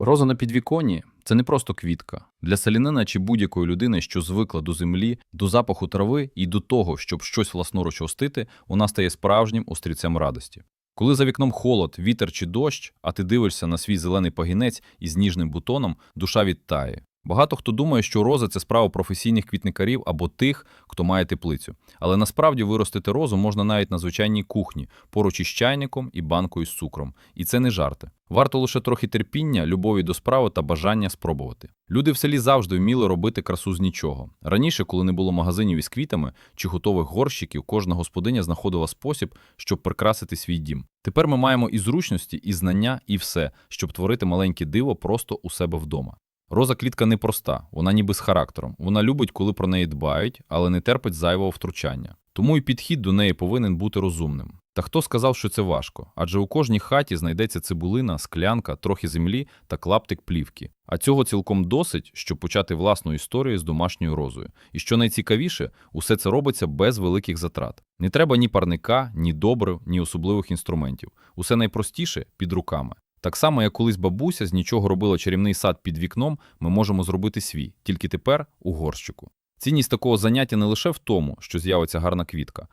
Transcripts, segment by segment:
Роза на підвіконні це не просто квітка. Для селянина чи будь-якої людини, що звикла до землі, до запаху трави і до того, щоб щось власноруч остити, вона стає справжнім острівцем радості. Коли за вікном холод, вітер чи дощ, а ти дивишся на свій зелений пагінець із ніжним бутоном, душа відтає. Багато хто думає, що роза це справа професійних квітникарів або тих, хто має теплицю. Але насправді виростити розу можна навіть на звичайній кухні, поруч із чайником і банкою з цукром. І це не жарти. Варто лише трохи терпіння, любові до справи та бажання спробувати. Люди в селі завжди вміли робити красу з нічого. Раніше, коли не було магазинів із квітами чи готових горщиків, кожна господиня знаходила спосіб, щоб прикрасити свій дім. Тепер ми маємо і зручності, і знання, і все, щоб творити маленьке диво просто у себе вдома. Роза клітка непроста, вона ніби з характером. Вона любить, коли про неї дбають, але не терпить зайвого втручання. Тому і підхід до неї повинен бути розумним. Та хто сказав, що це важко? Адже у кожній хаті знайдеться цибулина, склянка, трохи землі та клаптик плівки. А цього цілком досить, щоб почати власну історію з домашньою розою. І що найцікавіше, усе це робиться без великих затрат. Не треба ні парника, ні добрив, ні особливих інструментів. Усе найпростіше під руками. Так само, як колись бабуся з нічого робила чарівний сад під вікном, ми можемо зробити свій, тільки тепер у горщику. Цінність такого заняття не лише в тому, що з'явиться гарна квітка.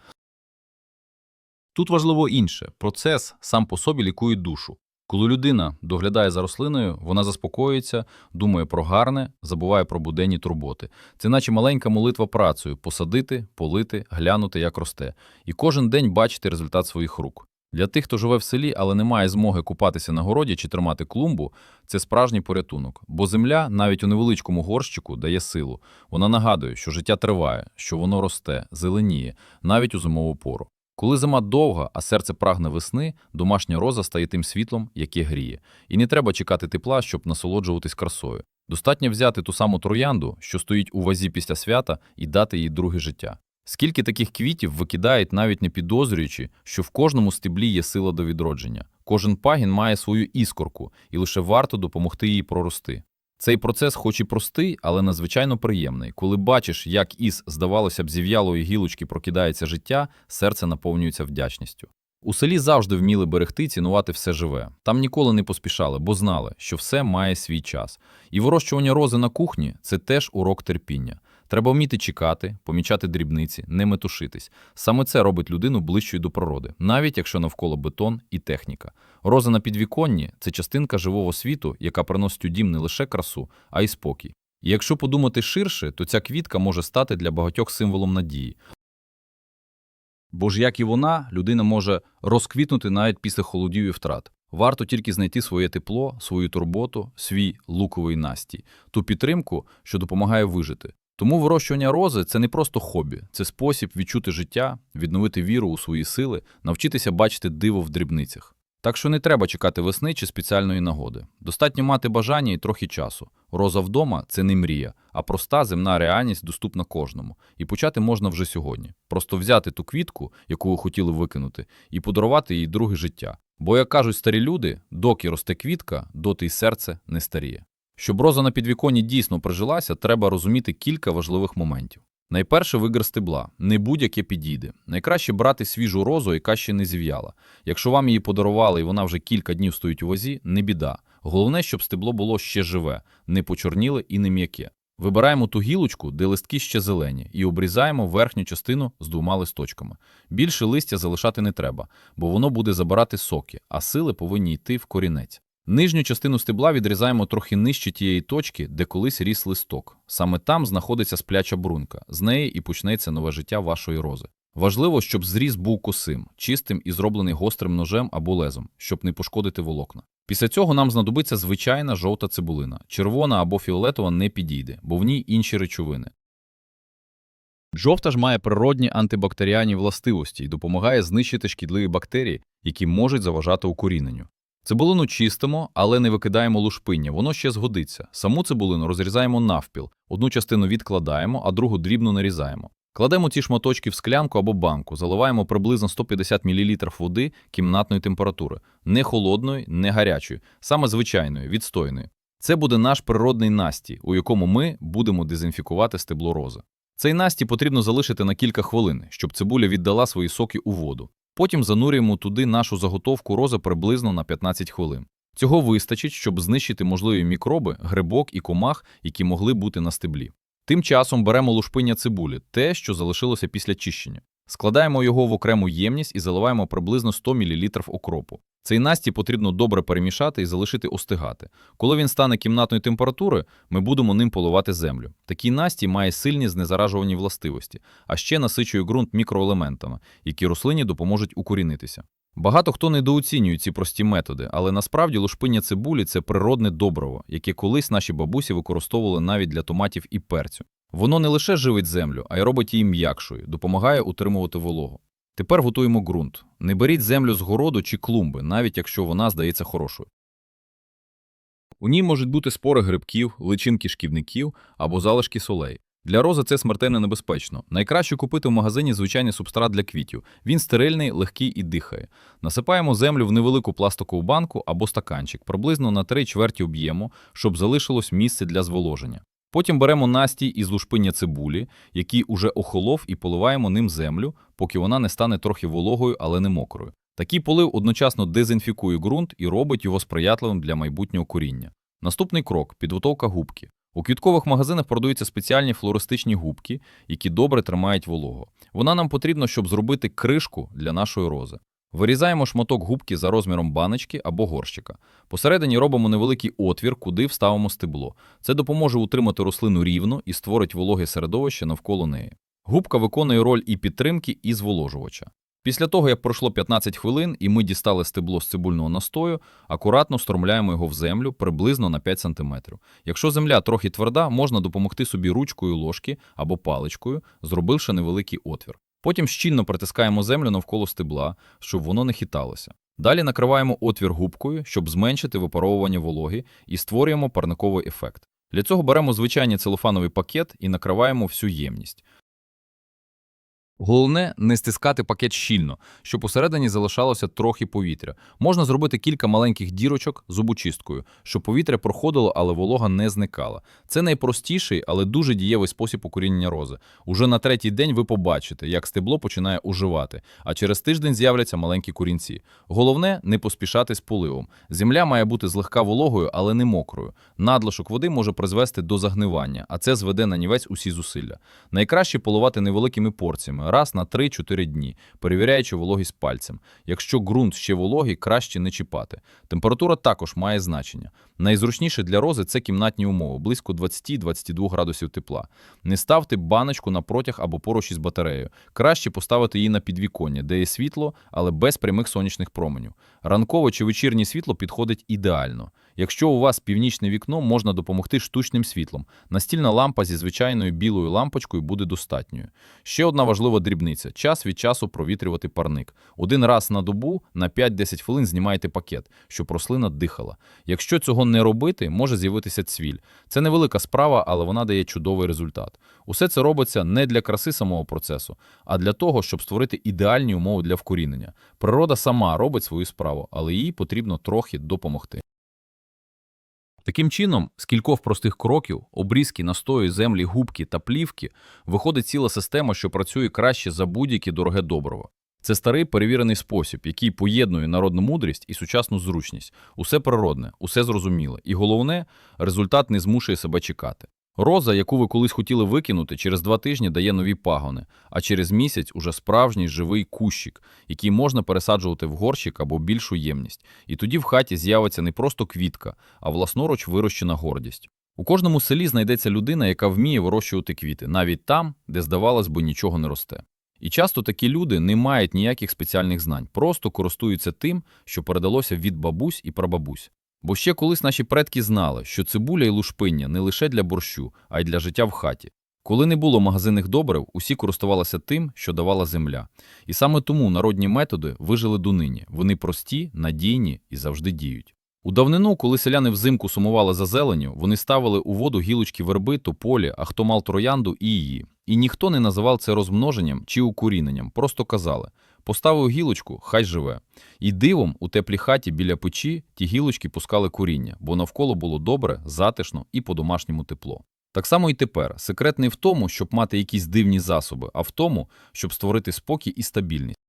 Тут важливо інше процес сам по собі лікує душу. Коли людина доглядає за рослиною, вона заспокоюється, думає про гарне, забуває про буденні турботи. Це наче маленька молитва працею посадити, полити, глянути, як росте, і кожен день бачити результат своїх рук. Для тих, хто живе в селі, але не має змоги купатися на городі чи тримати клумбу, це справжній порятунок. Бо земля, навіть у невеличкому горщику, дає силу. Вона нагадує, що життя триває, що воно росте, зеленіє, навіть у зимову пору. Коли зима довга, а серце прагне весни, домашня роза стає тим світлом, яке гріє. І не треба чекати тепла, щоб насолоджуватись красою. Достатньо взяти ту саму троянду, що стоїть у вазі після свята, і дати їй друге життя. Скільки таких квітів викидають, навіть не підозрюючи, що в кожному стеблі є сила до відродження. Кожен пагін має свою іскорку, і лише варто допомогти їй прорости. Цей процес, хоч і простий, але надзвичайно приємний. Коли бачиш, як із, здавалося б, зів'ялої гілочки прокидається життя, серце наповнюється вдячністю. У селі завжди вміли берегти цінувати все живе. Там ніколи не поспішали, бо знали, що все має свій час. І вирощування рози на кухні це теж урок терпіння. Треба вміти чекати, помічати дрібниці, не метушитись. Саме це робить людину ближчою до природи, навіть якщо навколо бетон і техніка. Роза на підвіконні це частинка живого світу, яка приносить у дім не лише красу, а й спокій. І якщо подумати ширше, то ця квітка може стати для багатьох символом надії. Бо ж як і вона, людина може розквітнути навіть після холодів і втрат. Варто тільки знайти своє тепло, свою турботу, свій луковий настій, ту підтримку, що допомагає вижити. Тому вирощування рози це не просто хобі, це спосіб відчути життя, відновити віру у свої сили, навчитися бачити диво в дрібницях. Так що не треба чекати весни чи спеціальної нагоди. Достатньо мати бажання і трохи часу. Роза вдома це не мрія, а проста земна реальність доступна кожному. І почати можна вже сьогодні. Просто взяти ту квітку, яку ви хотіли викинути, і подарувати їй друге життя. Бо, як кажуть старі люди, доки росте квітка, доти й серце не старіє. Щоб роза на підвіконні дійсно прижилася, треба розуміти кілька важливих моментів. Найперше вигр стебла, не будь-яке підійде. Найкраще брати свіжу розу, яка ще не зів'яла. Якщо вам її подарували і вона вже кілька днів стоїть у вазі, не біда. Головне, щоб стебло було ще живе, не почорніле і не м'яке. Вибираємо ту гілочку, де листки ще зелені, і обрізаємо верхню частину з двома листочками. Більше листя залишати не треба, бо воно буде забирати соки, а сили повинні йти в корінець. Нижню частину стебла відрізаємо трохи нижче тієї точки, де колись ріс листок. Саме там знаходиться спляча брунька, з неї і почнеться нове життя вашої рози. Важливо, щоб зріз був косим, чистим і зроблений гострим ножем або лезом, щоб не пошкодити волокна. Після цього нам знадобиться звичайна жовта цибулина. Червона або фіолетова не підійде, бо в ній інші речовини. Жовта ж має природні антибактеріальні властивості і допомагає знищити шкідливі бактерії, які можуть заважати укоріненню. Цибулину чистимо, але не викидаємо лушпиння, воно ще згодиться. Саму цибулину розрізаємо навпіл, одну частину відкладаємо, а другу дрібно нарізаємо. Кладемо ці шматочки в склянку або банку, заливаємо приблизно 150 мл води кімнатної температури, не холодної, не гарячої, саме звичайної, відстойної. Це буде наш природний настій, у якому ми будемо дезінфікувати стебло рози. Цей настій потрібно залишити на кілька хвилин, щоб цибуля віддала свої соки у воду. Потім занурюємо туди нашу заготовку рози приблизно на 15 хвилин. Цього вистачить, щоб знищити можливі мікроби, грибок і комах, які могли бути на стеблі. Тим часом беремо лушпиння цибулі, те, що залишилося після чищення. Складаємо його в окрему ємність і заливаємо приблизно 100 мл окропу. Цей насті потрібно добре перемішати і залишити остигати. Коли він стане кімнатної температури, ми будемо ним поливати землю. Такий насті має сильні знезаражувальні властивості, а ще насичує ґрунт мікроелементами, які рослині допоможуть укорінитися. Багато хто недооцінює ці прості методи, але насправді лушпиння цибулі це природне добриво, яке колись наші бабусі використовували навіть для томатів і перцю. Воно не лише живить землю, а й робить її м'якшою, допомагає утримувати вологу. Тепер готуємо ґрунт. Не беріть землю з городу чи клумби, навіть якщо вона здається хорошою. У ній можуть бути спори грибків, личинки шкідників або залишки солей. Для рози це смертельно небезпечно. Найкраще купити в магазині звичайний субстрат для квітів. Він стерильний, легкий і дихає. Насипаємо землю в невелику пластикову банку або стаканчик, приблизно на 3 чверті об'єму, щоб залишилось місце для зволоження. Потім беремо настій із лушпиння цибулі, який уже охолов, і поливаємо ним землю, поки вона не стане трохи вологою, але не мокрою. Такий полив одночасно дезінфікує ґрунт і робить його сприятливим для майбутнього коріння. Наступний крок підготовка губки. У квіткових магазинах продаються спеціальні флористичні губки, які добре тримають вологу. Вона нам потрібна, щоб зробити кришку для нашої рози. Вирізаємо шматок губки за розміром баночки або горщика. Посередині робимо невеликий отвір, куди вставимо стебло. Це допоможе утримати рослину рівно і створить вологе середовище навколо неї. Губка виконує роль і підтримки, і зволожувача. Після того, як пройшло 15 хвилин і ми дістали стебло з цибульного настою, акуратно стромляємо його в землю приблизно на 5 см. Якщо земля трохи тверда, можна допомогти собі ручкою ложки або паличкою, зробивши невеликий отвір. Потім щільно притискаємо землю навколо стебла, щоб воно не хиталося. Далі накриваємо отвір губкою, щоб зменшити випаровування вологи, і створюємо парниковий ефект. Для цього беремо звичайний целофановий пакет і накриваємо всю ємність. Головне не стискати пакет щільно, щоб усередині залишалося трохи повітря. Можна зробити кілька маленьких дірочок зубочисткою, щоб повітря проходило, але волога не зникала. Це найпростіший, але дуже дієвий спосіб укорінення рози. Уже на третій день ви побачите, як стебло починає оживати, а через тиждень з'являться маленькі корінці. Головне не поспішати з поливом. Земля має бути злегка вологою, але не мокрою. Надлишок води може призвести до загнивання, а це зведе на нівець усі зусилля. Найкраще поливати невеликими порціями раз на 3-4 дні, перевіряючи вологість пальцем. Якщо ґрунт ще вологий, краще не чіпати. Температура також має значення. Найзручніше для рози це кімнатні умови, близько 20-22 градусів тепла. Не ставте баночку на протяг або поруч із батареєю. Краще поставити її на підвіконня, де є світло, але без прямих сонячних променів. Ранкове чи вечірнє світло підходить ідеально. Якщо у вас північне вікно, можна допомогти штучним світлом. Настільна лампа зі звичайною білою лампочкою буде достатньою. Ще одна важлива дрібниця: час від часу провітрювати парник. Один раз на добу на 5-10 хвилин знімайте пакет, щоб рослина дихала. Якщо цього не робити, може з'явитися цвіль. Це невелика справа, але вона дає чудовий результат. Усе це робиться не для краси самого процесу, а для того, щоб створити ідеальні умови для вкорінення. Природа сама робить свою справу, але їй потрібно трохи допомогти. Таким чином, з кількох простих кроків, обрізки, настої, землі, губки та плівки, виходить ціла система, що працює краще за будь-яке дороге доброго. Це старий перевірений спосіб, який поєднує народну мудрість і сучасну зручність. Усе природне, усе зрозуміле. І головне, результат не змушує себе чекати. Роза, яку ви колись хотіли викинути, через два тижні дає нові пагони, а через місяць уже справжній живий кущик, який можна пересаджувати в горщик або більшу ємність. І тоді в хаті з'явиться не просто квітка, а власноруч вирощена гордість. У кожному селі знайдеться людина, яка вміє вирощувати квіти, навіть там, де, здавалось би, нічого не росте. І часто такі люди не мають ніяких спеціальних знань, просто користуються тим, що передалося від бабусь і прабабусь. Бо ще колись наші предки знали, що цибуля і лушпиння не лише для борщу, а й для життя в хаті. Коли не було магазинних добрив, усі користувалися тим, що давала земля. І саме тому народні методи вижили донині. Вони прості, надійні і завжди діють. У давнину, коли селяни взимку сумували за зеленню, вони ставили у воду гілочки верби, тополі, а хто мав троянду і її. І ніхто не називав це розмноженням чи укоріненням, просто казали поставив гілочку, хай живе. І дивом у теплій хаті біля печі ті гілочки пускали коріння, бо навколо було добре, затишно і по-домашньому тепло. Так само і тепер. Секрет не в тому, щоб мати якісь дивні засоби, а в тому, щоб створити спокій і стабільність.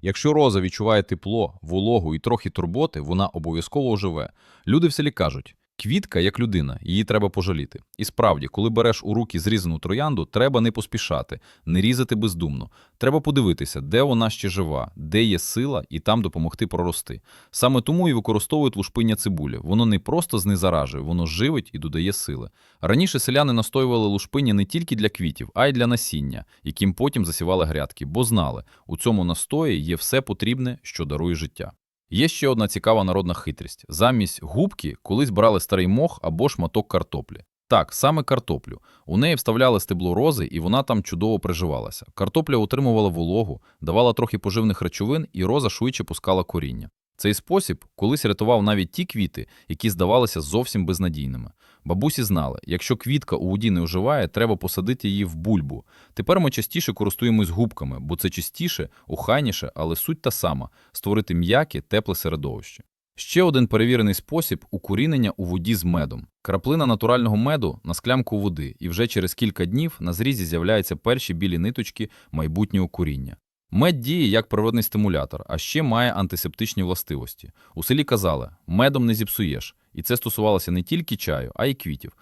Якщо роза відчуває тепло, вологу і трохи турботи, вона обов'язково оживе. Люди в селі кажуть, квітка як людина, її треба пожаліти. І справді, коли береш у руки зрізану троянду, треба не поспішати, не різати бездумно. Треба подивитися, де вона ще жива, де є сила, і там допомогти прорости. Саме тому і використовують лушпиння цибулі. Воно не просто знезаражує, воно живить і додає сили. Раніше селяни настоювали лушпиння не тільки для квітів, а й для насіння, яким потім засівали грядки, бо знали, у цьому настої є все потрібне, що дарує життя. Є ще одна цікава народна хитрість. Замість губки колись брали старий мох або шматок картоплі. Так, саме картоплю. У неї вставляли стебло рози, і вона там чудово приживалася. Картопля утримувала вологу, давала трохи поживних речовин, і роза швидше пускала коріння. Цей спосіб колись рятував навіть ті квіти, які здавалися зовсім безнадійними. Бабусі знали, якщо квітка у воді не оживає, треба посадити її в бульбу. Тепер ми частіше користуємось губками, бо це чистіше, охайніше, але суть та сама створити м'яке, тепле середовище. Ще один перевірений спосіб укорінення у воді з медом. Краплина натурального меду на склянку води, і вже через кілька днів на зрізі з'являються перші білі ниточки майбутнього коріння. Мед діє як природний стимулятор, а ще має антисептичні властивості. У селі казали, медом не зіпсуєш, і це стосувалося не тільки чаю, а й квітів.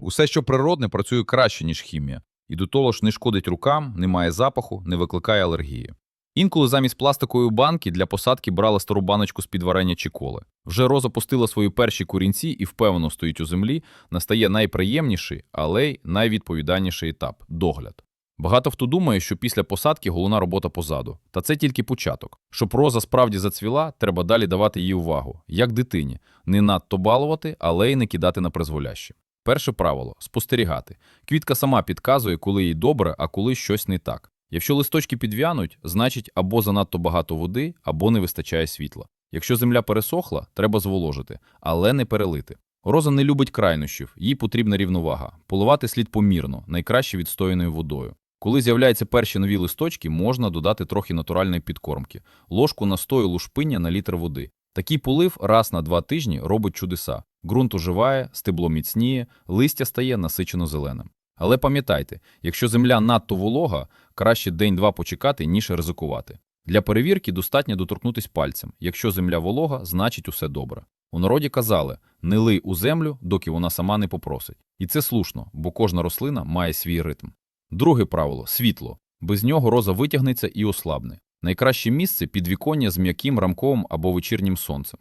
Усе, що природне, працює краще, ніж хімія, і до того ж не шкодить рукам, не має запаху, не викликає алергії. Інколи замість пластикової банки для посадки брали стару баночку з-під варення чи коли. Вже роза пустила свої перші корінці і впевнено стоїть у землі, настає найприємніший, але й найвідповідальніший етап догляд. Багато хто думає, що після посадки головна робота позаду. Та це тільки початок. Щоб роза справді зацвіла, треба далі давати їй увагу, як дитині, не надто балувати, але й не кидати на призволяще. Перше правило спостерігати. Квітка сама підказує, коли їй добре, а коли щось не так. Якщо листочки підв'януть, значить або занадто багато води, або не вистачає світла. Якщо земля пересохла, треба зволожити, але не перелити. Роза не любить крайнощів, їй потрібна рівновага. Поливати слід помірно, найкраще відстояною водою. Коли з'являються перші нові листочки, можна додати трохи натуральної підкормки, ложку настою лушпиння на літр води. Такий полив раз на два тижні робить чудеса. Ґрунт оживає, стебло міцніє, листя стає насичено зеленим. Але пам'ятайте, якщо земля надто волога, краще день-два почекати, ніж ризикувати. Для перевірки достатньо доторкнутись пальцем. Якщо земля волога, значить усе добре. У народі казали не лий у землю, доки вона сама не попросить. І це слушно, бо кожна рослина має свій ритм. Друге правило світло. Без нього роза витягнеться і ослабне. Найкраще місце підвіконня з м'яким рамковим або вечірнім сонцем.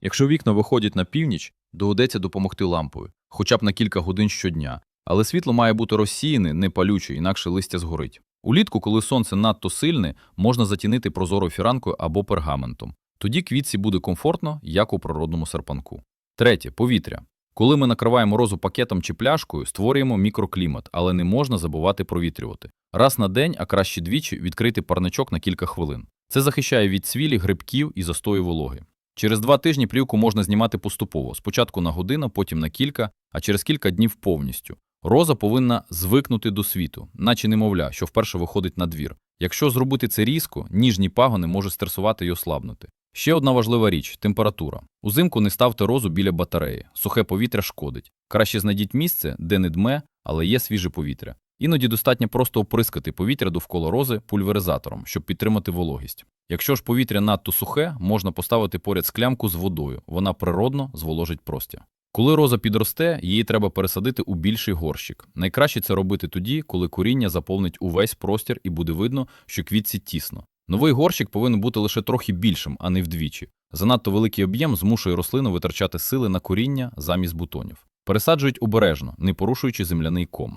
Якщо вікна виходять на північ, доведеться допомогти лампою, хоча б на кілька годин щодня. Але світло має бути розсіяне, не палюче, інакше листя згорить. Улітку, коли сонце надто сильне, можна затінити прозорою фіранкою або пергаментом. Тоді квітці буде комфортно, як у природному серпанку. Третє повітря. Коли ми накриваємо розу пакетом чи пляшкою, створюємо мікроклімат, але не можна забувати провітрювати. Раз на день, а краще двічі, відкрити парничок на кілька хвилин. Це захищає від цвілі, грибків і застою вологи. Через два тижні плівку можна знімати поступово, спочатку на годину, потім на кілька, а через кілька днів повністю. Роза повинна звикнути до світу, наче немовля, що вперше виходить на двір. Якщо зробити це різко, ніжні пагони можуть стресувати і ослабнути. Ще одна важлива річ температура. Узимку не ставте розу біля батареї, сухе повітря шкодить. Краще знайдіть місце, де не дме, але є свіже повітря. Іноді достатньо просто оприскати повітря довкола рози пульверизатором, щоб підтримати вологість. Якщо ж повітря надто сухе, можна поставити поряд склянку з водою, вона природно зволожить простір. Коли роза підросте, її треба пересадити у більший горщик. Найкраще це робити тоді, коли коріння заповнить увесь простір і буде видно, що квітці тісно. Новий горщик повинен бути лише трохи більшим, а не вдвічі. Занадто великий об'єм змушує рослину витрачати сили на коріння замість бутонів. Пересаджують обережно, не порушуючи земляний ком.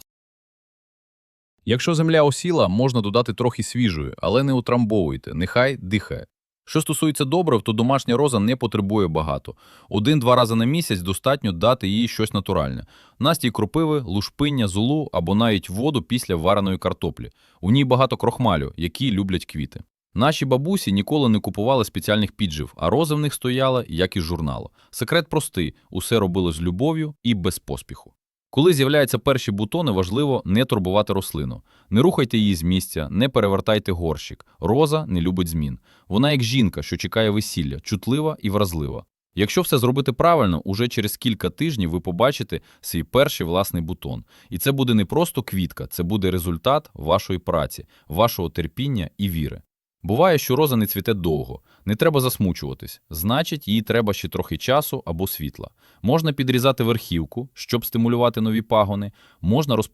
Якщо земля осіла, можна додати трохи свіжої, але не утрамбовуйте, нехай дихає. Що стосується добрив, то домашня роза не потребує багато. Один-два рази на місяць достатньо дати їй щось натуральне. Настій кропиви, лушпиння, золу або навіть воду після вареної картоплі. У ній багато крохмалю, які люблять квіти. Наші бабусі ніколи не купували спеціальних піджив, а рози в них стояла, як із журналу. Секрет простий: усе робили з любов'ю і без поспіху. Коли з'являються перші бутони, важливо не турбувати рослину. Не рухайте її з місця, не перевертайте горщик. Роза не любить змін. Вона як жінка, що чекає весілля, чутлива і вразлива. Якщо все зробити правильно, уже через кілька тижнів ви побачите свій перший власний бутон. І це буде не просто квітка, це буде результат вашої праці, вашого терпіння і віри. Буває, що роза не цвіте довго, не треба засмучуватись, значить, їй треба ще трохи часу або світла. Можна підрізати верхівку, щоб стимулювати нові пагони, можна розпушити